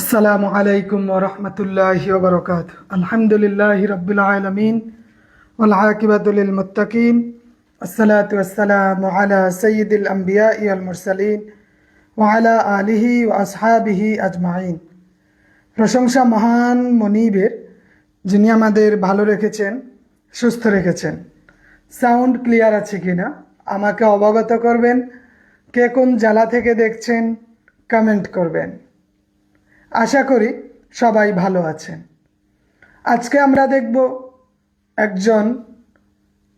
আসসালামু আলাইকুম ওরহমতুল্লাহি ওবরকাত আলহামদুলিল্লাহ রবিল আলমিন ওলাকিবাতুল মুত্তাকিন। আসসালাতু আসসালামু আলা সঈদুল আম্বিয়া ইয়ল মুরসালিন ওয়ালা আলিহি ও আসহাবিহি আজমাইন। প্রশংসা মহান মনিবের, যিনি আমাদের ভালো রেখেছেন, সুস্থ রেখেছেন। সাউন্ড ক্লিয়ার আছে কিনা? আমাকে অবগত করবেন। কে কোন জেলা থেকে দেখছেন, কমেন্ট করবেন। আশা করি সবাই ভালো আছেন। আজকে আমরা দেখব একজন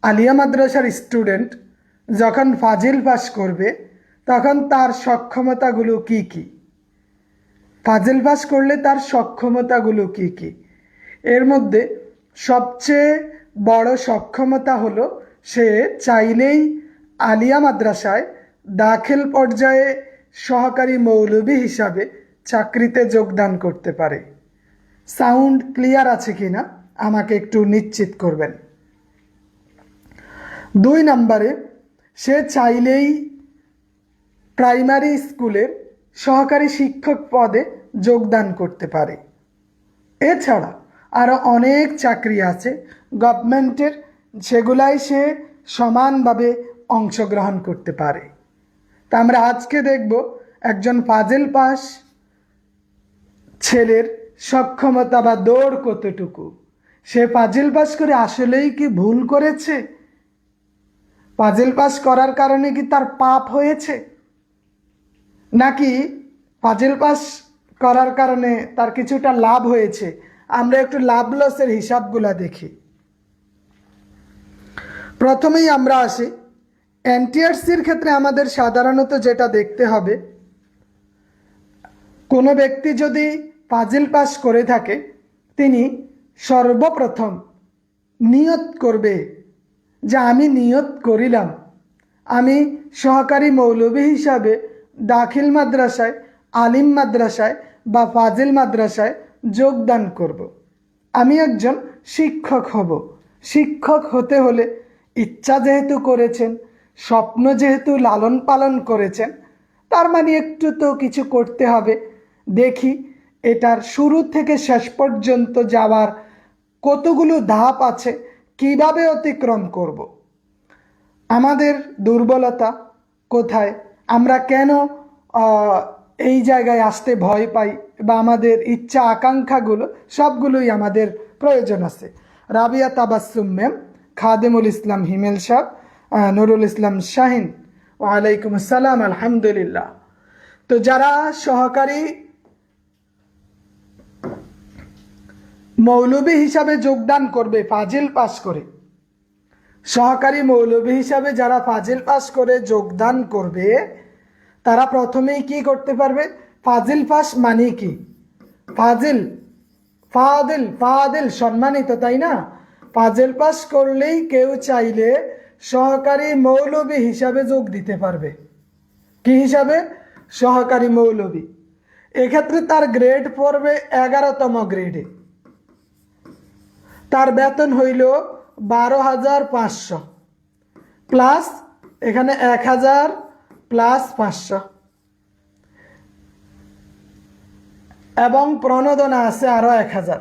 আলিয়া মাদ্রাসার স্টুডেন্ট যখন ফাজিল পাস করবে, তখন তার সক্ষমতাগুলো কি কি? ফাজিল পাস করলে তার সক্ষমতাগুলো কি কি? এর মধ্যে সবচেয়ে বড় সক্ষমতা হলো সে চাইলেই আলিয়া মাদ্রাসায় দাখিল পর্যায়ে সহকারী মৌলবী হিসাবে চাকরিতে যোগদান করতে পারে। সাউন্ড ক্লিয়ার আছে কিনা আমাকে একটু নিশ্চিত করবেন। দুই নম্বরে, সে চাইলেই প্রাইমারি স্কুলের সহকারী শিক্ষক পদে যোগদান করতে পারে। এছাড়া আরও অনেক চাকরি আছে, গভর্নমেন্টের সেগুলাই সে সমানভাবে অংশগ্রহণ করতে পারে। তা আমরা আজকে দেখব, একজন ফাজিল পাস ছেলের সক্ষমতা বা দৌড় কতটুকু? সে পাজিল পাস করে আসলেই কি ভুল করেছে? পাজিল পাস করার কারণে কি তার পাপ হয়েছে? নাকি পাজিল পাস করার কারণে তার কিছুটা লাভ হয়েছে? আমরা একটু লাভ লসের হিসাবগুলা দেখি। প্রথমেই আমরা আসি। এনটিআরসির ক্ষেত্রে আমাদের সাধারণত যেটা দেখতে হবে, কোনো ব্যক্তি যদি পাজিল পাস করে থাকে, তিনি সর্বপ্রথম নিয়ত করবে যে আমি নিয়ত করিলাম। আমি সহকারী মৌলবী হিসাবে দাখিল মাদ্রাসায়, আলিম মাদ্রাসায় বা ফাজিল মাদ্রাসায় যোগদান করব। আমি একজন শিক্ষক হব। শিক্ষক হতে হলে ইচ্ছা যেহেতু করেছেন, স্বপ্ন যেহেতু লালন পালন করেছেন, তার মানে একটু তো কিছু করতে হবে। দেখি এটার শুরু থেকে শেষ পর্যন্ত যাওয়ার কতগুলো ধাপ আছে, কীভাবে অতিক্রম করব। আমাদের দুর্বলতা কোথায়? আমরা কেন এই জায়গায় আসতে ভয় পাই বা আমাদের ইচ্ছা আকাঙ্ক্ষাগুলো সবগুলোই আমাদের প্রয়োজন আছে। রাবিয়া তাবাসুম ম্যাম, খাদেমুল ইসলাম হিমেল সাহ নুরুল ইসলাম শাহিন, ওয়ালাইকুম আসসালাম, আলহামদুলিল্লাহ। তো যারা সহকারী মৌলবী হিসাবে যোগদান করবে ফাজিল পাস করে। সহকারী মৌলবী হিসাবে যারা ফাজিল পাস করে যোগদান করবে, তারা প্রথমেই কি করতে পারবে? ফাজিল পাস মানে কি? ফাজিল, ফাদিল ফাদিল সম্মানিত, তাই না? ফাজিল পাস করলেই কেউ চাইলে সহকারী মৌলবী হিসাবে যোগ দিতে পারবে। কি হিসাবে? সহকারী মৌলবী। এক্ষেত্রে তার গ্রেড পড়বে এগারোতম গ্রেডে তার বেতন হইল বারো হাজার পাঁচশো। প্লাস এখানে এক হাজার প্লাস পাঁচশো। এবং প্রণোদনা আছে আরও এক হাজার।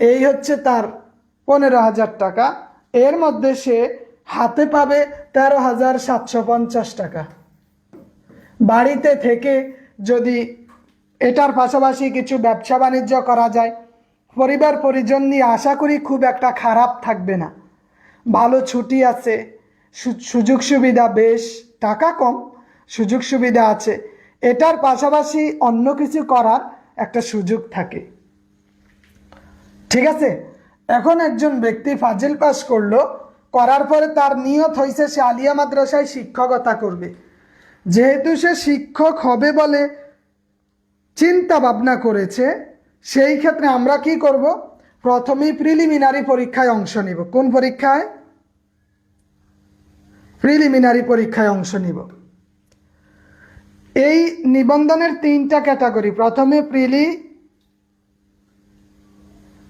এই হচ্ছে তার পনেরো হাজার টাকা। এর মধ্যে সে হাতে পাবে তেরো হাজার সাতশো পঞ্চাশ টাকা। বাড়িতে থেকে যদি এটার পাশাপাশি কিছু ব্যবসা বাণিজ্য করা যায় পরিবার পরিজন নিয়ে আশা করি খুব একটা খারাপ থাকবে না। ভালো ছুটি আছে সুযোগ সুবিধা বেশ, টাকা কম, সুযোগ সুবিধা আছে। এটার পাশাপাশি অন্য কিছু করার একটা সুযোগ থাকে। ঠিক আছে? এখন একজন ব্যক্তি ফাজিল পাস করল, করার পরে তার নিয়ত হয়েছে সে আলিয়া মাদ্রাসায় শিক্ষকতা করবে। যেহেতু সে শিক্ষক হবে বলে চিন্তা ভাবনা করেছে সেই ক্ষেত্রে আমরা কি করব? প্রথমেই প্রিলিমিনারি পরীক্ষায় অংশ নিব। কোন পরীক্ষায়? প্রিলিমিনারি পরীক্ষায় অংশ নিব। এই নিবন্ধনের তিনটা ক্যাটাগরি প্রথমে প্রিলি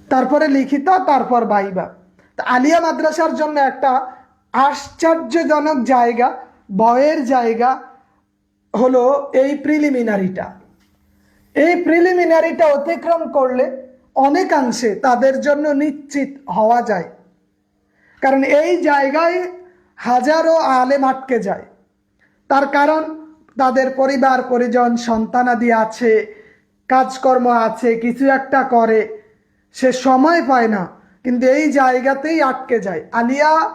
তারপরে লিখিত, তারপর বাইবা। আলিয়া মাদ্রাসার জন্য একটা আশ্চর্যজনক জায়গা বয়ের জায়গা হলো এই প্রিলিমিনারিটা এই প্রিলিমিনারিটা অতিক্রম করলে অনেকাংশে তাদের জন্য নিশ্চিত হওয়া যায়। কারণ এই জায়গায় হাজারো আলেম আটকে যায়। তার কারণ তাদের পরিবার, পরিজন, সন্তানাদি আছে, কাজকর্ম আছে, কিছু একটা করে, সে সময় পায় না। কিন্তু এই জায়গাতেই আটকে যায়। আলিয়া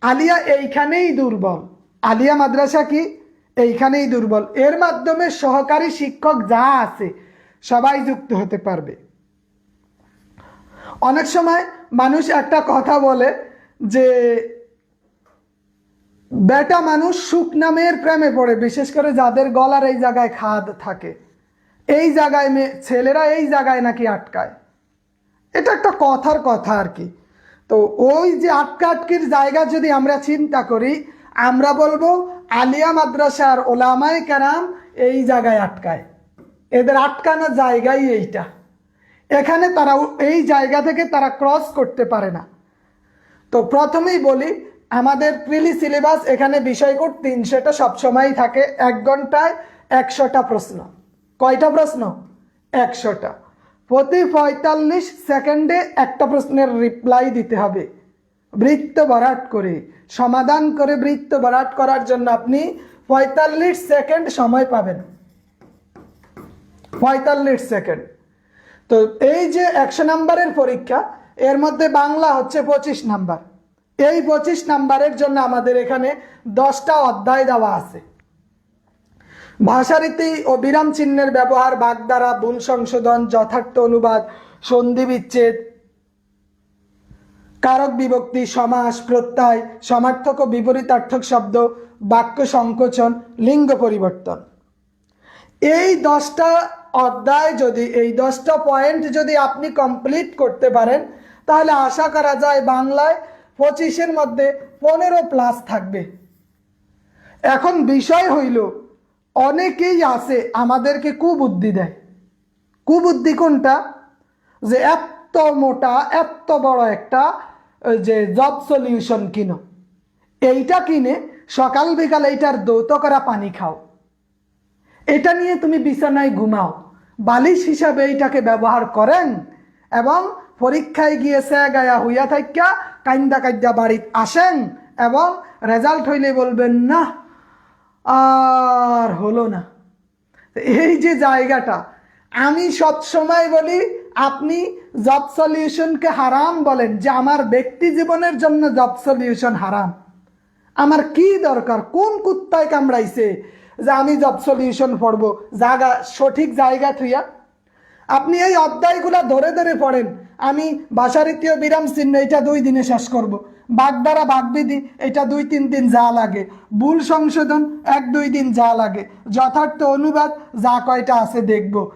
আলিয়া এইখানেই দুর্বল। আলিয়া মাদ্রাসা কি? এইখানেই দুর্বল। এর মাধ্যমে সহকারী শিক্ষক যা আছে, সবাই যুক্ত হতে পারবে। অনেক সময় মানুষ একটা কথা বলে যে, বেটা মানুষ সুখ নামের প্রেমে পড়ে, বিশেষ করে যাদের গলার এই জায়গায় খাদ থাকে। এই জায়গায় মেয়ে ছেলেরা এই জায়গায় নাকি আটকায়? এটা একটা কথার কথা আর কি। তো ওই যে আটকা আটকির জায়গা যদি আমরা চিন্তা করি, আমরা বলব আলিয়া মাদ্রাসার ওলামাই কেরাম এই জায়গায় আটকায়। এদের আটকানো জায়গাই এইটা। এখানে তারা এই জায়গা থেকে তারা ক্রস করতে পারে না। তো প্রথমেই বলি, আমাদের প্রিলি সিলেবাস এখানে বিষয়কোড তিনশোটা সবসময়ই থাকে, এক ঘন্টায় একশোটা প্রশ্ন। কয়টা প্রশ্ন? একশোটা। প্রতি পঁয়তাল্লিশ সেকেন্ডে একটা প্রশ্নের রিপ্লাই দিতে হবে। বৃত্ত ভরাট করে। সমাধান করে বৃত্ত ভরাট করার জন্য আপনি পঁয়তাল্লিশ সেকেন্ড সময় পাবেন। পঁয়তাল্লিশ সেকেন্ড। তো এই যে একশো নাম্বারের পরীক্ষা, এর মধ্যে বাংলা হচ্ছে পঁচিশ নাম্বার। এই পঁচিশ নাম্বারের জন্য আমাদের এখানে দশটা অধ্যায় দেওয়া আছে। ভাষারীতি ও বিরাম চিহ্নের ব্যবহার বাগদারা ভুল সংশোধন, যথার্থ অনুবাদ, সন্ধি বিচ্ছেদ কারক বিভক্তি, সমাস, প্রত্যয়, সমার্থক ও বিপরীতার্থক শব্দ, বাক্য সংকোচন, লিঙ্গ পরিবর্তন। এই দশটা অধ্যায় যদি, এই দশটা পয়েন্ট যদি আপনি কমপ্লিট করতে পারেন, তাহলে আশা করা যায় বাংলায় পঁচিশের মধ্যে পনেরো প্লাস থাকবে। এখন বিষয় হইল, অনেকেই আছে আমাদেরকে কুবুদ্ধি দেয়। কুবুদ্ধি কোনটা? যে এত মোটা এত বড় একটা যে জব সলিউশন কিনো। এইটা কিনে সকাল বিকাল এইটার দৌত করা পানি খাও। এটা নিয়ে তুমি বিছানায় ঘুমাও। বালিশ হিসাবে এইটাকে ব্যবহার করেন এবং পরীক্ষায় গিয়ে সে গায়া হইয়া থাইকা কাইন্দা কাইন্দা বাড়িত আসেন এবং রেজাল্ট হইলে বলবেন না আর হলো না। এই যে জায়গাটা, আমি সব সময় বলি আপনি জব সলিউশনকে হারাম বলেন যে আমার ব্যক্তি জীবনের জন্য জব সলিউশন হারাম। আমার কি দরকার? কোন কুত্তায় কামড়াইছে? যে আমি জব সলিউশন পড়ব। জায়গা, সঠিক জায়গা থুইয়া। আপনি এই অধ্যায়গুলো ধরে ধরে পড়েন। আমি ভাষারীতীয় বিরাম চিহ্ন এটা দুই দিনে শেষ করব। বাগদারা বাগবিধি, এটা দুই তিন দিন যা লাগে। ভুল সংশোধন, এক দুই দিন যা লাগে। যথার্থ অনুবাদ, যা কয়টা আছে দেখব।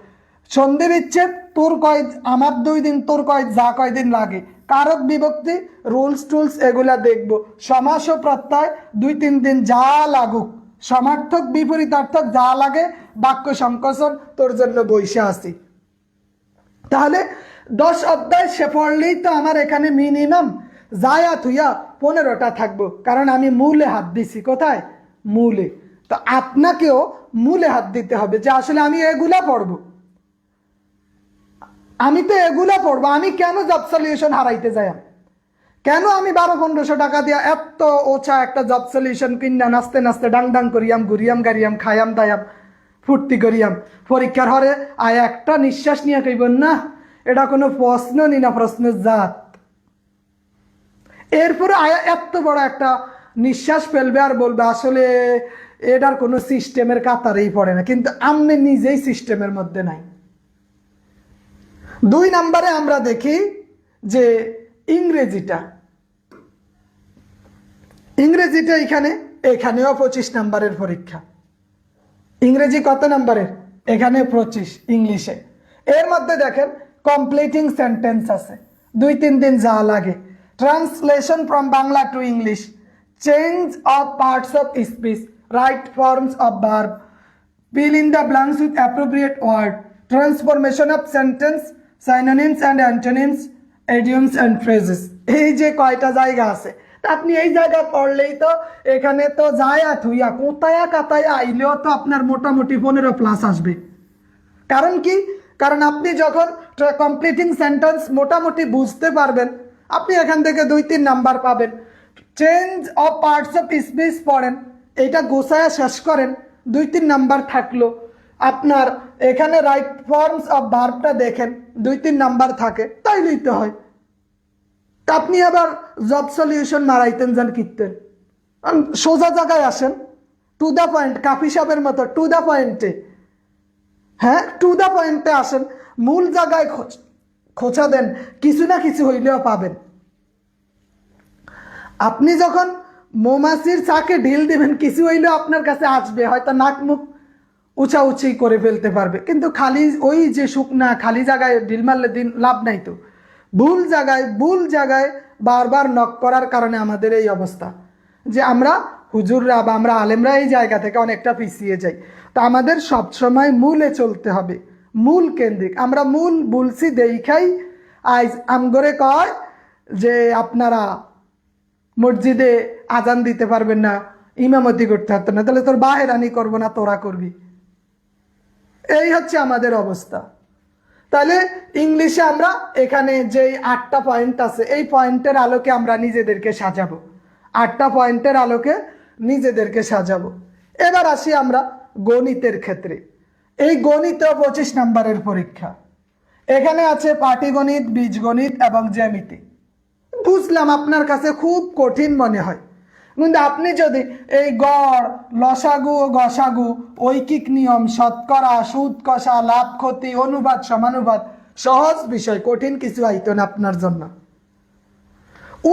সন্ধি বিচ্ছেদ তোর কয়, আমার দুই দিন, তোর কয়, যা কয় দিন লাগে। কারক বিভক্তি, রুলস টুলস এগুলা দেখব। সমাস ও প্রত্যয়, দুই তিন দিন যা লাগুক। সমার্থক, বিপরীতার্থক যা লাগে, বাক্য সংকোচন তোর জন্য বৈশা আসি তাহলে দশ অধ্যায় সে পড়লেই তো আমার এখানে মিনিমাম যায়া থুইয়া পনেরোটা থাকব। কারণ আমি মূলে হাত দিছি, কোথায়? মূলে। তো আপনাকেও মূলে হাত দিতে হবে যে আসলে আমি এগুলা পড়ব। আমি তো এগুলো পড়ব, আমি কেন জব সলিউশন হারাইতে যাই কেন আমি বারো, পনেরোশো টাকা দিয়া এত ওছা একটা জব সলিউশন কিনা নাচতে নাচতে ডাং ডাং করিয়াম, ঘুরিয়াম গাড়িয়াম খায়াম দায়াম ফুর্তি করিয়াম? পরীক্ষার হরে আয় একটা নিঃশ্বাস নিয়ে কইব না, এটা কোনো প্রশ্ন নি না, প্রশ্নের জাত। এরপরে আয়া এত বড় একটা নিঃশ্বাস ফেলবে আর বলবে, আসলে এটার কোনো সিস্টেমের কাতারেই পড়ে না। কিন্তু আমি নিজেই সিস্টেমের মধ্যে নাই। দুই নাম্বারে আমরা দেখি যে ইংরেজিটা। ইংরেজিটা এখানে, এখানেও পঁচিশ নাম্বারের পরীক্ষা। ইংরেজি কত নাম্বারের? এখানে পঁচিশ ইংলিশে। এর মধ্যে দেখেন কমপ্লিটিং সেন্টেন্স আছে। দুই তিন দিন যা লাগে। Translation from Bangla to English change of parts of speech right forms of verb fill in the blanks with appropriate word transformation of sentence synonyms and antonyms, idioms and phrases. এই যে কয়টা জায়গা আছে, তা আপনি এই জায়গা পড়লেই তো এখানে তো যায় থুইয়া কোথায়া কাতায়া আইলেও তো আপনার মোটামুটি পনেরো প্লাস আসবে। কারণ কি? কারণ আপনি যখন কমপ্লিটিং সেন্টেন্স মোটামুটি বুঝতে পারবেন, আপনি এখান থেকে দুই তিন নাম্বার পাবেন। Change of parts of speech পড়েন এটা গোছায়া শেষ করেন, দুই তিন নাম্বার থাকল। আপনার এখানে রাইট ফর্মস অফ ভার্বটা দেখেন, দুই, তিন নাম্বার থাকে তাই লইতে হয়। তা আপনি আবার জব সলিউশন মারাইতেন যান কিনতেন সোজা জায়গায় আসেন টু দ্য পয়েন্ট কাফি সাহেবের মতো টু দ্য পয়েন্টে হ্যাঁ টু দ্য পয়েন্টে আসেন, মূল জায়গায় খোঁচ- খোঁচা দেন, কিছু না কিছু হইলেও পাবেন। আপনি যখন মৌমাছির চাকে ঢিল দিবেন, কিছু হইলেও আপনার কাছে আসবে, হয়তো নাক মুখ উঁচা উঁচি করে ফেলতে পারবে। কিন্তু খালি ওই যে শুকনা খালি জায়গায় ঢিল মারলে দিন লাভ নাই তো। ভুল জায়গায় ভুল জায়গায় বারবার নক করার কারণে আমাদের এই অবস্থা। যে আমরা হুজুররা বা আমরা আলেমরা এই জায়গা থেকে অনেকটা পিছিয়ে যাই। তো আমাদের সবসময় মূলে চলতে হবে। মূল কেন্দ্রিক। আমরা মূল বুলছি দেখাই আইজ আমগরে কয় যে আপনারা মসজিদে আজান দিতে পারবেন না, ইমামতি করতে পারতো না। তাহলে তোর বাহেরানি করব না, তোরা করবি। এই হচ্ছে আমাদের অবস্থা। তাহলে ইংলিশে আমরা এখানে যে আটটা পয়েন্ট আছে, এই পয়েন্টের আলোকে আমরা নিজেদেরকে সাজাবো। আটটা পয়েন্টের আলোকে নিজেদেরকে সাজাবো। এবার আসি আমরা গণিতের ক্ষেত্রে। এই গণিত পঁচিশ নম্বরের পরীক্ষা। এখানে আছে পাটিগণিত, বীজগণিত এবং জ্যামিতি। বুঝলাম আপনার কাছে খুব কঠিন মনে হয়। কিন্তু আপনি যদি এই গড়, লসাগু ও গসাগু, ঐকিক নিয়ম, শতকরা সুদ কষা লাভ, ক্ষতি, অনুবাদ, সমানুবাদ, সহজ বিষয়, কঠিন কিছু আইতো না আপনার জন্য।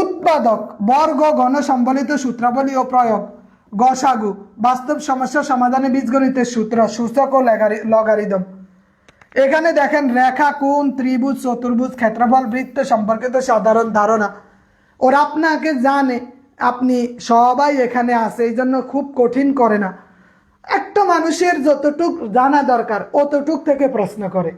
উৎপাদক, বর্গ ঘন সম্বলিত সূত্রাবলী ও প্রয়োগ, গসাগু, বাস্তব সমস্যা সমাধানে বীজগণিতের সূত্র, সূচক ও লগারিদম। এখানে দেখেন রেখা, কোণ, ত্রিভুজ, চতুর্ভুজ, ক্ষেত্রফল, বৃত্ত সম্পর্কিত সাধারণ ধারণা। ওরা আপনাকে জানে আপনি সবাই এখানে আছে, এই জন্য খুব কঠিন করে না। একটা মানুষের যতটুক জানা দরকার, অতটুক থেকে প্রশ্ন করে।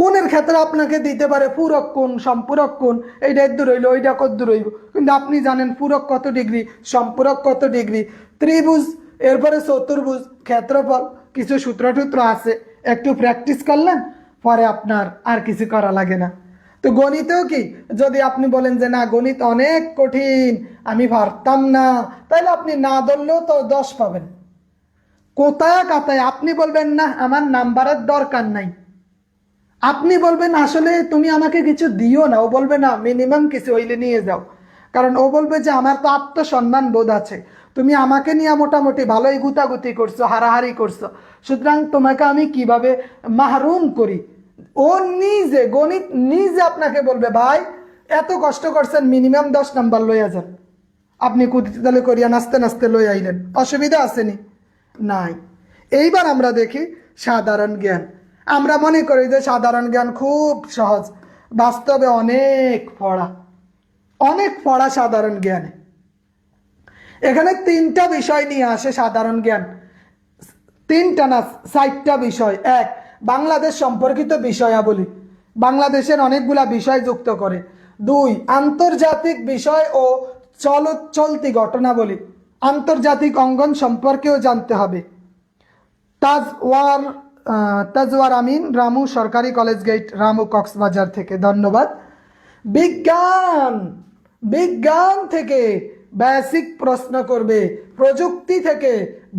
কোনের ক্ষেত্রে আপনাকে দিতে পারে পূরক কোন সম্পূরক কোন এইটা দূর হইল ওইটা কত দূর হইব? কিন্তু আপনি জানেন পূরক কত ডিগ্রি, সম্পূরক কত ডিগ্রি? ত্রিভুজ, এরপরে চতুর্ভুজ, ক্ষেত্রফল, কিছু সূত্র টুত্র আছে। একটু প্র্যাকটিস করলেন, পরে আপনার আর কিছু করা লাগে না। তো গণিতেও কি? যদি আপনি বলেন যে না, গণিত অনেক কঠিন, আমি পারতাম না, তাহলে আপনি না ধরলেও তো দশ পাবেন। কোথায় কাতায়? আপনি বলবেন, না, আমার নাম্বারের দরকার নাই। আপনি বলবেন, আসলে তুমি আমাকে কিছু দিও না। ও বলবে, না মিনিমাম কিছু হইলে নিয়ে যাও। কারণ ও বলবে যে, আমার তো আত্মসম্মান বোধ আছে। তুমি আমাকে নিয়ে মোটামুটি ভালোই গুতাগুতি করছ, হারাহারি করছ। সুতরাং তোমাকে আমি কীভাবে মাহরুম করি? ও নিজে, গণিত নিজে আপনাকে বলবে, ভাই, এত কষ্ট করছেন মিনিমাম দশ নাম্বার লইয়া যান। আপনি কুদিতালে করিয়া নাচতে নাচতে লই আইলেন। অসুবিধা আসেনি? নাই। এইবার আমরা দেখি সাধারণ জ্ঞান। আমরা মনে করি যে সাধারণ জ্ঞান খুব সহজ। বাস্তবে অনেক পড়া। অনেক পড়া সাধারণ জ্ঞানে। এখানে তিনটা বিষয় নিয়ে আসে সাধারণ জ্ঞান। তিনটা না, চারটা বিষয়। এক বাংলাদেশ সম্পর্কিত বিষয়াবলী। বাংলাদেশের অনেকগুলা বিষয় যুক্ত করে। দুই, আন্তর্জাতিক বিষয় ও চল, চলতি ঘটনাবলী। আন্তর্জাতিক অঙ্গন সম্পর্কেও জানতে হবে। তাজওয়ার তাজওয়ার আমিন, রামু সরকারি কলেজ গেট, রামু কক্সবাজার থেকে। ধন্যবাদ। বিজ্ঞান বিজ্ঞান থেকে বেসিক প্রশ্ন করবে, প্রযুক্তি থেকে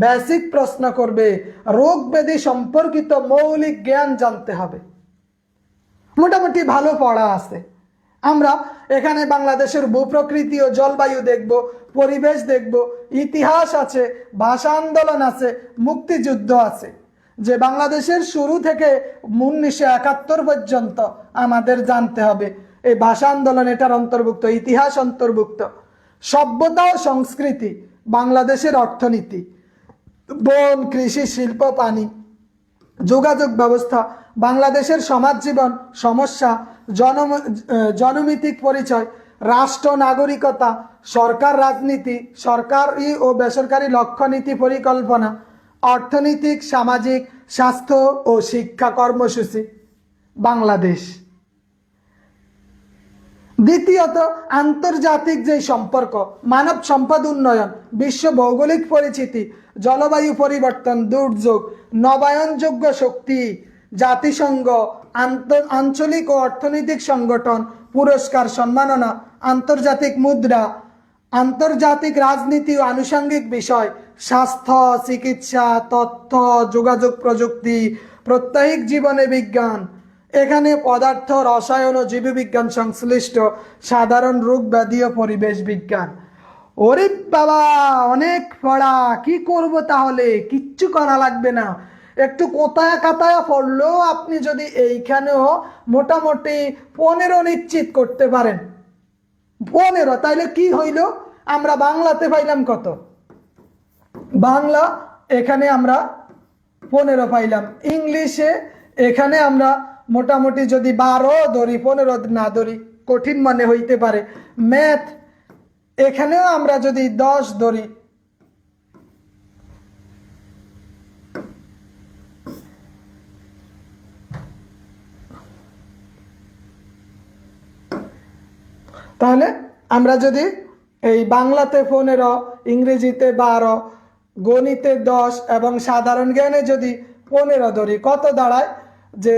বেসিক প্রশ্ন করবে, রোগ ব্যাধি সম্পর্কিত মৌলিক জ্ঞান জানতে হবে। মোটামুটি ভালো পড়া আছে। আমরা এখানে বাংলাদেশের ভূপ্রকৃতি ও জলবায়ু দেখব, পরিবেশ দেখব, ইতিহাস আছে, ভাষা আন্দোলন আছে, মুক্তিযুদ্ধ আছে। যে বাংলাদেশের শুরু থেকে উনিশশো একাত্তর পর্যন্ত আমাদের জানতে হবে, এই ভাষা আন্দোলন এটার অন্তর্ভুক্ত, ইতিহাস অন্তর্ভুক্ত। সভ্যতা ও সংস্কৃতি, বাংলাদেশের অর্থনীতি, বন, কৃষি, শিল্প, পানি, যোগাযোগ ব্যবস্থা, বাংলাদেশের সমাজ জীবন সমস্যা জন জনমিতিক পরিচয়, রাষ্ট্র, নাগরিকতা, সরকার রাজনীতি, সরকারি ও বেসরকারি লক্ষ্যনীতি পরিকল্পনা, অর্থনৈতিক, সামাজিক, স্বাস্থ্য ও শিক্ষা কর্মসূচি, বাংলাদেশ। দ্বিতীয়ত, আন্তর্জাতিক যে সম্পর্ক, মানব সম্পদ উন্নয়ন, বিশ্ব ভৌগোলিক পরিচিতি জলবায়ু পরিবর্তন, দুর্যোগ, নবায়নযোগ্য শক্তি, জাতিসংঘ আঞ্চলিক ও অর্থনৈতিক সংগঠন, পুরস্কার, সম্মাননা, আন্তর্জাতিক মুদ্রা, আন্তর্জাতিক রাজনীতি ও আনুষঙ্গিক বিষয়, স্বাস্থ্য, চিকিৎসা, তথ্য, যোগাযোগ প্রযুক্তি প্রত্যাহিক জীবনে বিজ্ঞান এখানে পদার্থ, রসায়ন ও জীববিজ্ঞান সংশ্লিষ্ট সাধারণ রোগ ব্যাধি ও পরিবেশ বিজ্ঞান। ওরে বাবা, অনেক পড়া, কি করব তাহলে? কিচ্ছু করা লাগবে না। একটু কোথায় কাতায় পড়লেও আপনি যদি এইখানেও মোটামুটি পনেরো নিশ্চিত করতে পারেন। পনেরো, তাইলে কি হইল? আমরা বাংলাতে পাইলাম কত? বাংলা, এখানে আমরা পনেরো পাইলাম। ইংলিশে এখানে আমরা মোটামুটি যদি বারো ধরি, পনেরো না ধরি, কঠিন মনে হইতে পারে। ম্যাথ, এখানেও আমরা যদি দশ ধরি, তাহলে আমরা যদি এই বাংলাতে পনেরো, ইংরেজিতে বারো, গণিতে দশ এবং সাধারণ জ্ঞানে যদি পনেরো ধরি, কত দাঁড়ায়? যে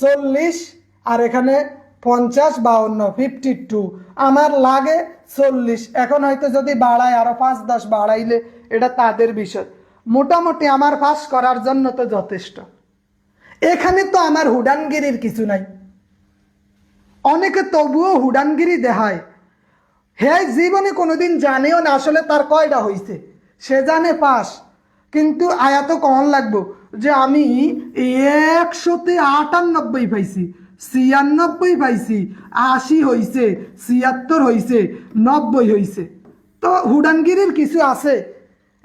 চল্লিশ আর এখানে পঞ্চাশ বাউন্ন ফিফটি টু আমার লাগে চল্লিশ। এখন হয়তো যদি বাড়ায় আরও পাঁচ দশ বাড়াইলে এটা তাদের বিষয়। মোটামুটি আমার পাস করার জন্য তো যথেষ্ট। এখানে তো আমার হুডানগিরির কিছু নাই। অনেকে তবুও হুডানগিরি দেখায়। হে, জীবনে কোনোদিন জানেও না আসলে তার কয়টা হইছে। সে জানে পাস কিন্তু আয়াত কখন লাগবো। যে আমি একশোতে আটানব্বই পাইছি, ছিয়ানব্বই পাইছি, আশি হইছে, ছিয়াত্তর হইছে, নব্বই হইছে। তো হুডানগিরির কিছু আছে,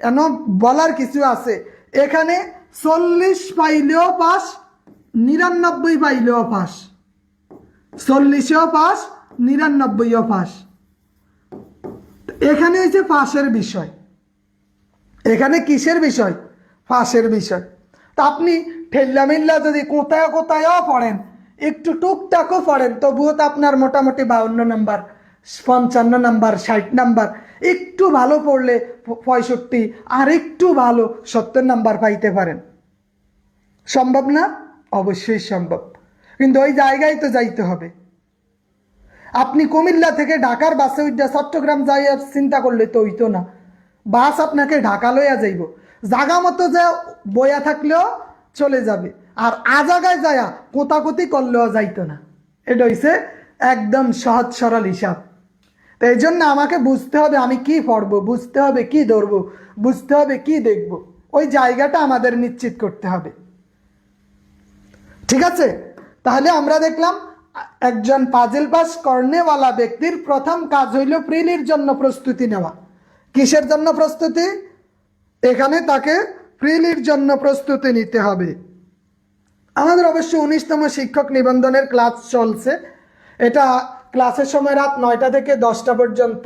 এন বলার কিছু আছে। এখানে চল্লিশ পাইলেও পাস, নিরানব্বই পাইলেও পাস। চল্লিশেও পাস, নিরানব্বইও পাস। এখানে হয়েছে পাশের বিষয়। এখানে কিসের বিষয়? ফাঁসের বিষয়। তা আপনি ঠেল্লা মিল্লা যদি কোথায় কোথায়ও পড়েন, একটু টুকটাকও পড়েন, তবুও তো আপনার মোটামুটি বাউন্ন নাম্বার, পঞ্চান্ন নাম্বার, ষাট নাম্বার, একটু ভালো পড়লে পঁয়ষট্টি, আর একটু ভালো সত্তর নাম্বার পাইতে পারেন। সম্ভব না? অবশ্যই সম্ভব। কিন্তু ওই জায়গায় তো যাইতে হবে। আপনি কুমিল্লা থেকে ঢাকার বাসে উঠা চট্টগ্রাম যাই চিন্তা করলে তো হইতো না। বাস আপনাকে ঢাকা লইয়া যাইব। জাগা মতো যে বয়া থাকলেও চলে যাবে। আর আ জায়গায় যায়া কোতাকুতি করলেও যাইতো না। এটা হইছে একদম সহজ সরল হিসাব। তো এই জন্য আমাকে বুঝতে হবে আমি কি পড়ব, বুঝতে হবে কি ধরবো, বুঝতে হবে কি দেখব। ওই জায়গাটা আমাদের নিশ্চিত করতে হবে। ঠিক আছে? তাহলে আমরা দেখলাম, একজন পাজেল পাস কর্নেওয়ালা ব্যক্তির প্রথম কাজ হইল প্রিলির জন্য প্রস্তুতি নেওয়া। কিসের জন্য প্রস্তুতি? এখানে তাকে প্রিলির জন্য প্রস্তুতি নিতে হবে। আমাদের অবশ্য উনিশতম শিক্ষক নিবন্ধনের ক্লাস চলছে। এটা ক্লাসের সময় রাত নয়টা থেকে দশটা পর্যন্ত।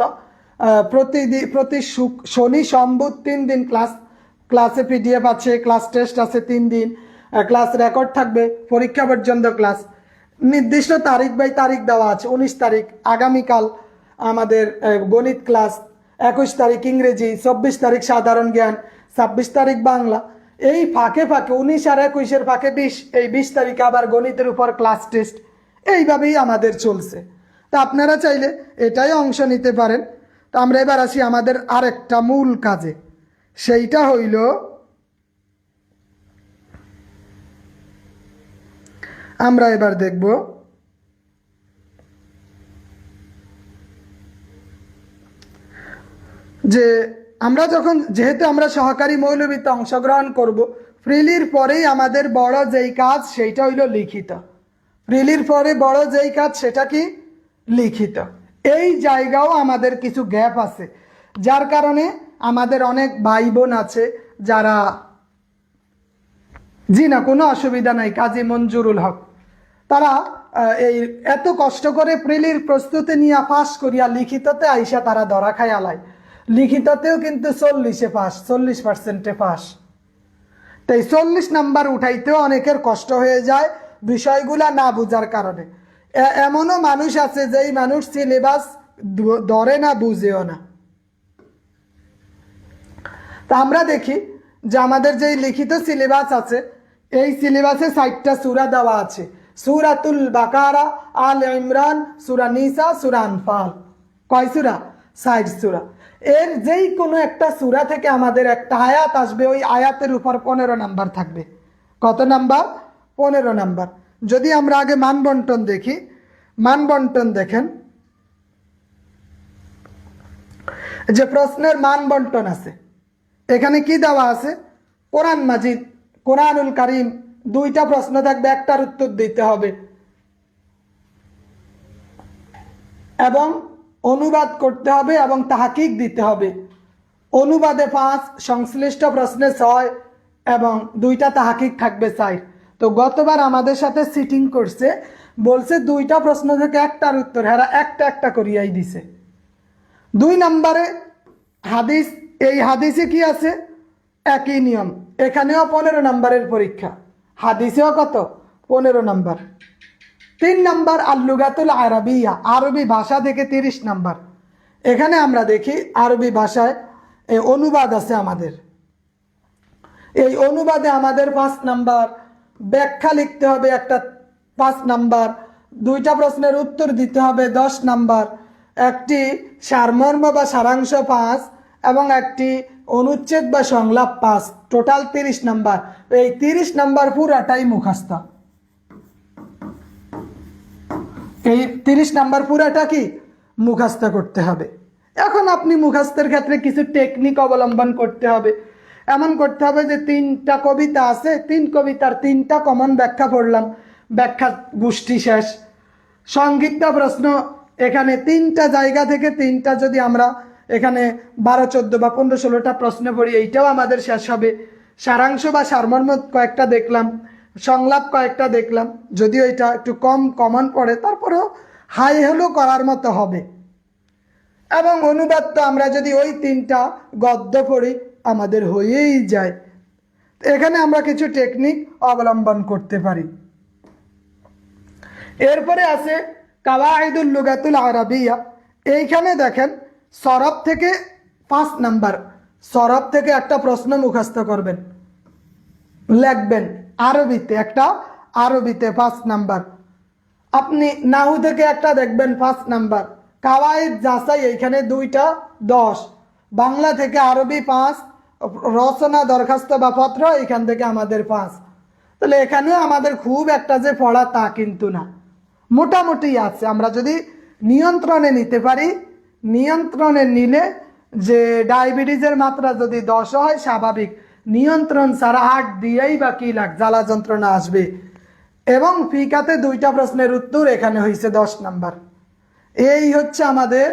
প্রতিদিন প্রতি শনি সম্বুধ তিন দিন ক্লাস, ক্লাসে পিডিএফ আছে, ক্লাস টেস্ট আছে তিন দিন। ক্লাস রেকর্ড থাকবে, পরীক্ষা পর্যন্ত ক্লাস। নির্দিষ্ট তারিখ বাই তারিখ দেওয়া আছে, উনিশ তারিখ। আগামীকাল আমাদের গণিত ক্লাস একুশ তারিখ ইংরেজি, চব্বিশ তারিখ সাধারণ জ্ঞান, ছাব্বিশ তারিখ বাংলা। এই ফাঁকে ফাঁকে, উনিশ আর একুশের ফাঁকে বিশ, এই বিশ তারিখে আবার গণিতের উপর ক্লাস টেস্ট। এইভাবেই আমাদের চলছে। তা আপনারা চাইলে এটাই অংশ নিতে পারেন। তা আমরা এবার আসি আমাদের আরেকটা মূল কাজে। সেইটা হইল আমরা এবার দেখব যে আমরা যখন, যেহেতু আমরা সহকারী মৌলবীতে অংশগ্রহণ করব, প্রিলির পরেই আমাদের বড় যেই কাজ সেইটা হইল লিখিত। প্রিলির পরে বড় যেই কাজ সেটা কি? লিখিত। এই জায়গাও আমাদের কিছু গ্যাপ আছে, যার কারণে আমাদের অনেক ভাই বোন আছে যারা, জি না, কোনো অসুবিধা নাই, কাজী মঞ্জুরুল হক। তারা এই এত কষ্ট করে প্রিলির প্রস্তুতি নিয়ে পাস করিয়া লিখিততে আইসা তারা ধরা খায় আলায় লিখিততেও কিন্তু চল্লিশে পাস, চল্লিশ পার্সেন্টে পাস। তাই চল্লিশ নাম্বার উঠাইতেও অনেকের কষ্ট হয়ে যায় বিষয়গুলা না বুঝার কারণে। এমনও মানুষ আছে যেই মানুষ সিলেবাস ধরে না, বুঝেও না। তা আমরা দেখি যে আমাদের যেই লিখিত সিলেবাস আছে, এই সিলেবাসে সাইটটা সুরা দেওয়া আছে। সুরাতুল বাকারা, আল ইমরান, সুরা নিসা, সুরা আনফাল। কয় সুরা? ষাট সুরা। এর যেই কোনো একটা সুরা থেকে আমাদের একটা আয়াত আসবে, ওই আয়াতের উপর পনেরো নাম্বার থাকবে। কত নাম্বার? পনেরো নাম্বার। যদি আমরা আগে মান বন্টন দেখি মান বন্টন দেখেন। যে প্রশ্নের মান বন্টন আছে, এখানে কি দেওয়া আছে? কোরআন মাজিদ, কোরআনুল কারিম, দুইটা প্রশ্ন থাকবে, একটার উত্তর দিতে হবে। এবং অনুবাদ করতে হবে এবং তাহাকিক দিতে হবে। অনুবাদে পাঁচ, সংশ্লিষ্ট প্রশ্নে ছয় এবং দুইটা তাহাকিক থাকবে চাই তো গতবার আমাদের সাথে সিটিং করছে, বলছে দুইটা প্রশ্ন থেকে একটার উত্তর, হেরা একটা একটা করিয়াই দিছে। দুই নম্বরে হাদিস, এই হাদিসে কি আছে? একই নিয়ম। এখানেও পনেরো নম্বরের পরীক্ষা। হাদিসেও কত? পনেরো নম্বর। তিন নম্বর আল্লুগাতুল আরবিয়া, আরবি ভাষা থেকে তিরিশ নম্বর। এখানে আমরা দেখি আরবি ভাষায় এই অনুবাদ আছে আমাদের। এই অনুবাদে আমাদের পাঁচ নাম্বার ব্যাখ্যা লিখতে হবে, একটা পাঁচ নাম্বার, দুইটা প্রশ্নের উত্তর দিতে হবে, দশ নাম্বার, একটি সারমর্ম বা সারাংশ পাঁচ এবং একটি অনুচ্ছেদ বা সংলাপ পাঁচ, টোটাল তিরিশ নাম্বার। এই তিরিশ নাম্বার পুরাটাই মুখস্থ। এই তিরিশ নাম্বার পুরাটা কি মুখস্থ করতে হবে। এখন আপনি মুখস্থের ক্ষেত্রে কিছু টেকনিক অবলম্বন করতে হবে। এমন করতে হবে যে তিনটা কবিতা আছে, তিন কবিতার তিনটা কমন ব্যাখ্যা পড়লাম। ব্যাখ্যা গোষ্ঠী শেষ। সংগীতটা প্রশ্ন, এখানে তিনটা জায়গা থেকে তিনটা যদি আমরা এখানে বারো, চোদ্দ বা পনেরো, ষোলোটা প্রশ্ন পড়ি, এইটাও আমাদের শেষ হবে। সারাংশ বা সারমর্ম কয়েকটা দেখলাম। সংলাপ কয়েকটা দেখলাম, যদিও এটা একটু কম কমন পড়ে, তারপরেও হাই হলো করার মতো হবে। এবং অনুবাদ তো আমরা যদি ওই তিনটা গদ্য পড়ি, আমাদের হয়েই যায়। এখানে আমরা কিছু টেকনিক অবলম্বন করতে পারি। এরপরে আছে কাওয়াইদুল লুগাতুল আরাবিয়া। এইখানে দেখেন, সরব থেকে পাঁচ নাম্বার, সরব থেকে একটা প্রশ্ন মুখস্থ করবেন, লিখবেন। আরবিতে, একটা আরবিতে পাঁচ নাম্বার আপনি নাহু থেকে একটা দেখবেন পাঁচ নাম্বার কাওয়াইদ যাচাই, এইখানে দুইটা, দশ। বাংলা থেকে আরবি পাঁচ, রচনা, দরখাস্ত বা পত্র এখান থেকে আমাদের পাঁচ। তাহলে এখানেও আমাদের খুব একটা যে পড়া তা কিন্তু না। মোটামুটি আছে। আমরা যদি নিয়ন্ত্রণে নিতে পারি, নিয়ন্ত্রণে নিলে যে ডায়াবেটিসের মাত্রা যদি দশ হয়, স্বাভাবিক। নিয়ন্ত্রণ ছাড়া আট দিয়েই বা কি লাগ জ্বালা যন্ত্রণা আসবে? এবং ফিকাতে দুইটা প্রশ্নের উত্তর এখানে হয়েছে দশ নাম্বার। এই হচ্ছে আমাদের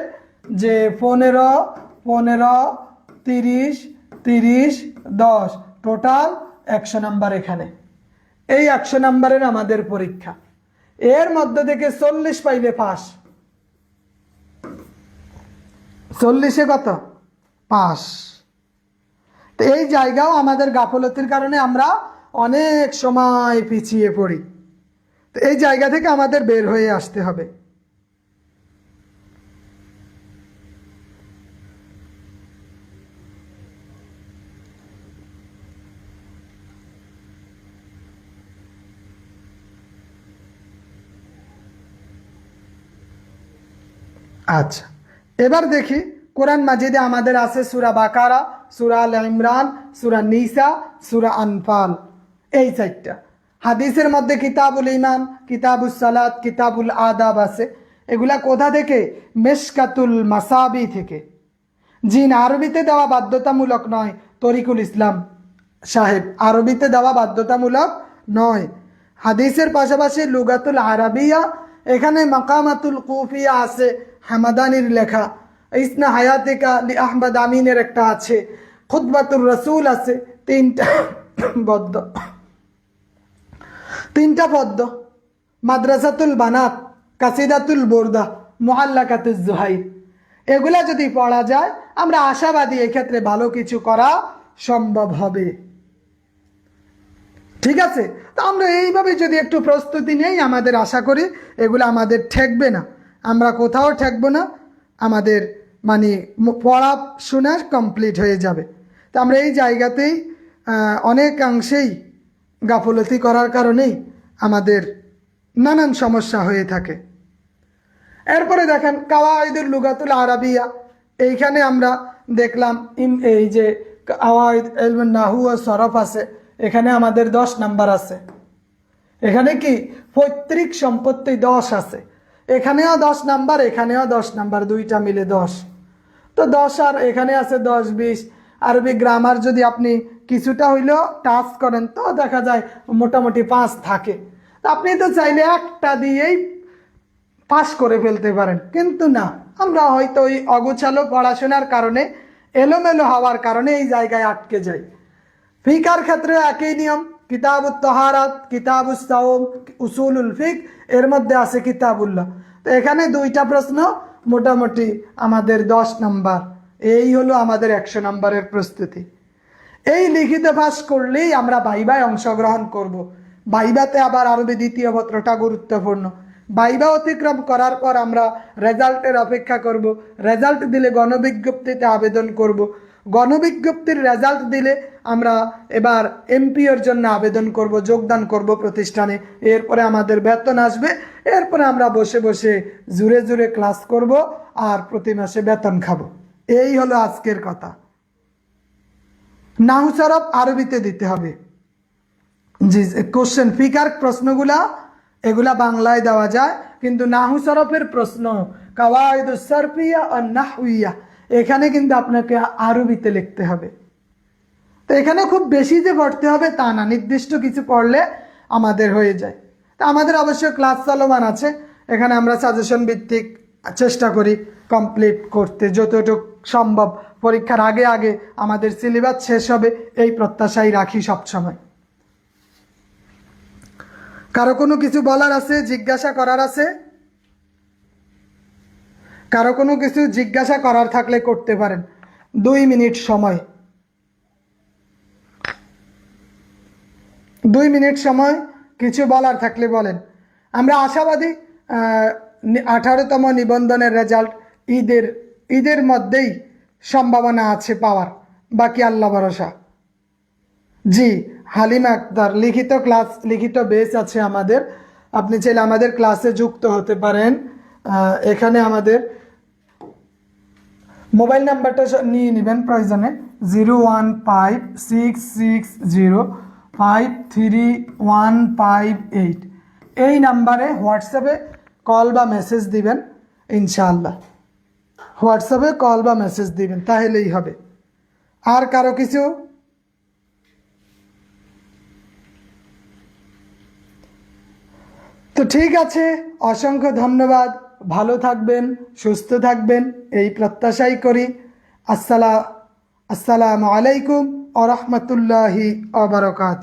যে পনেরো পনেরো, তিরিশ তিরিশ, দশ, টোটাল একশো নাম্বার এখানে। এই একশো নাম্বারের আমাদের পরীক্ষা। এর মধ্যে থেকে চল্লিশ পাইলে পাস। চল্লিশে কত? পাস। তো এই জায়গাও আমাদের গাফলতির কারণে আমরা অনেক সময় পিছিয়ে পড়ি। তো এই জায়গা থেকে আমাদের বের হয়ে আসতে হবে। আচ্ছা এবার দেখি কোরআন মাজিদে আমাদের আছে সুরা বাকারা, সুরা আল ইমরান, সুরা নিসা, সুরা আনফাল। এই চারটা। হাদিসের মধ্যে কিতাবুল ইমান কিতাবুল সালাত, কিতাবুল আদাব আছে। এগুলা কোথা থেকে? মেশকাতুল মাসাবি থেকে। জিন আরবিতে দেওয়া বাধ্যতামূলক নয়, তরিকুল ইসলাম সাহেব, আরবিতে দেওয়া বাধ্যতামূলক নয়। হাদিসের পাশাপাশি লুগাতুল আরাবিয়া, এখানে মাকামাতুল কুফিয়া আছে, হামাদানির লেখা। ইসনা হায়াতিকা লি আহমদ আমিনের একটা আছে, খুতবাতুর রসুল আছে, তিনটা বদ্ধ তিনটা পদ্ম, মাদ্রাসাতুল বানাত, কাসিদাতুল বোরদা মোহাল্লাকাতুল জুহাইর। এগুলা যদি পড়া যায়, আমরা আশাবাদী এক্ষেত্রে ভালো কিছু করা সম্ভব হবে। ঠিক আছে? তো আমরা এইভাবে যদি একটু প্রস্তুতি নেই, আমাদের আশা করি এগুলো আমাদের ঠেকবে না। আমরা কোথাও ঠেকবো না, আমাদের মানে পড়াশোনা কমপ্লিট হয়ে যাবে। তো আমরা এই জায়গাতেই অনেকাংশেই গাফলতি করার কারণেই আমাদের নানান সমস্যা হয়ে থাকে। এরপরে দেখেন কাওয়ায়দুল লুগাতুল আরাবিয়া, এইখানে আমরা দেখলাম এই যে আওয়াইদ এলম নাহু ও সরফ আছে, এখানে আমাদের দশ নাম্বার আছে। এখানে কি? পৈতৃক সম্পত্তি দশ আছে। এখানেও দশ নাম্বার, এখানেও দশ নাম্বার, দুইটা মিলে দশ। তো দশ আর এখানে আছে দশ, বিশ। আরবি গ্রামার যদি আপনি কিছুটা হইলেও টাচ করেন, তো দেখা যায় মোটামুটি পাঁচ থাকে। তো আপনি তো চাইলে একটা দিয়েই পাস করে ফেলতে পারেন। কিন্তু না, আমরা হয়তো ওই অগোছালো পড়াশোনার কারণে, এলোমেলো হওয়ার কারণে এই জায়গায় আটকে যাই। ফিকার ক্ষেত্রে একই নিয়ম কিতাব তহারাত কিতাব সাওম, উসুলুল ফিক, এর মধ্যে আছে কিতাবুল্লাহ। তো এখানে দুইটা প্রশ্ন মোটামুটি আমাদের দশ নাম্বার। এই হলো আমাদের একশো নাম্বারের প্রস্তুতি। এই লিখিত ভাস করলেই আমরা বাইবায় অংশগ্রহণ করব। বাইবাতে আবার আরবি দ্বিতীয় পত্রটা গুরুত্বপূর্ণ। বাইবা অতিক্রম করার পর আমরা রেজাল্টের অপেক্ষা করব। রেজাল্ট দিলে গণবিজ্ঞপ্তিতে আবেদন করব। গণবিজ্ঞপ্তির রেজাল্ট দিলে আমরা এবার এমপিওর জন্য আবেদন করব, যোগদান করব প্রতিষ্ঠানে। এরপরে আমাদের বেতন আসবে। এরপরে আমরা বসে বসে জুড়ে জুড়ে ক্লাস করব আর প্রতি মাসে বেতন খাব। এই হলো আজকের কথা। নাহু সরফ আরবিতে দিতে হবে। জি কোশ্চেন ফিকার প্রশ্নগুলা, এগুলা বাংলায় দেওয়া যায়। কিন্তু নাহু সরফের প্রশ্ন কাওয়ায়দ সরফিয়া আর নাহুইয়া এখানে কিন্তু আপনাকে আরবিতে লিখতে হবে। তো এখানে খুব বেশি যে পড়তে হবে তা না, নির্দিষ্ট কিছু পড়লে আমাদের হয়ে যায়। তা আমাদের অবশ্য ক্লাস চলমান আছে, এখানে আমরা সাজেশন ভিত্তিক চেষ্টা করি কমপ্লিট করতে। যতটুকু সম্ভব, পরীক্ষার আগে আগে আমাদের সিলেবাস শেষ হবে, এই প্রত্যাশাই রাখি সবসময়। কারও কোনো কিছু বলার আছে, জিজ্ঞাসা করার আছে? কারও কোনো কিছু জিজ্ঞাসা করার থাকলে করতে পারেন। দুই মিনিট সময়। দুই মিনিট সময় কিছু বলার থাকলে বলেন। আমরা আশাবাদী আঠারোতম নিবন্ধনের রেজাল্ট ঈদের ঈদের মধ্যেই সম্ভাবনা আছে পাওয়ার। বাকি আল্লাহ ভরসা। জি, হালিমা আক্তার লিখিত ক্লাস, লিখিত বেস আছে আমাদের। আপনি চাইলে আমাদের ক্লাসে যুক্ত হতে পারেন। এখানে আমাদের মোবাইল নাম্বারটা নিয়ে নেবেন প্রয়োজনে, zero one five six six zero five three one five eight. এই নাম্বারে হোয়াটসঅ্যাপে কল বা মেসেজ দিবেন, ইনশাআল্লাহ। হোয়াটসঅ্যাপে কল বা মেসেজ দিবেন, তাহলেই হবে। আর কারও কিছু? তো ঠিক আছে, অসংখ্য ধন্যবাদ। ভালো থাকবেন সুস্থ থাকবেন এই প্রত্যাশাই করি। আসসালাম আসসালামু আলাইকুম আ রহমতুল্লাহি আবরকাত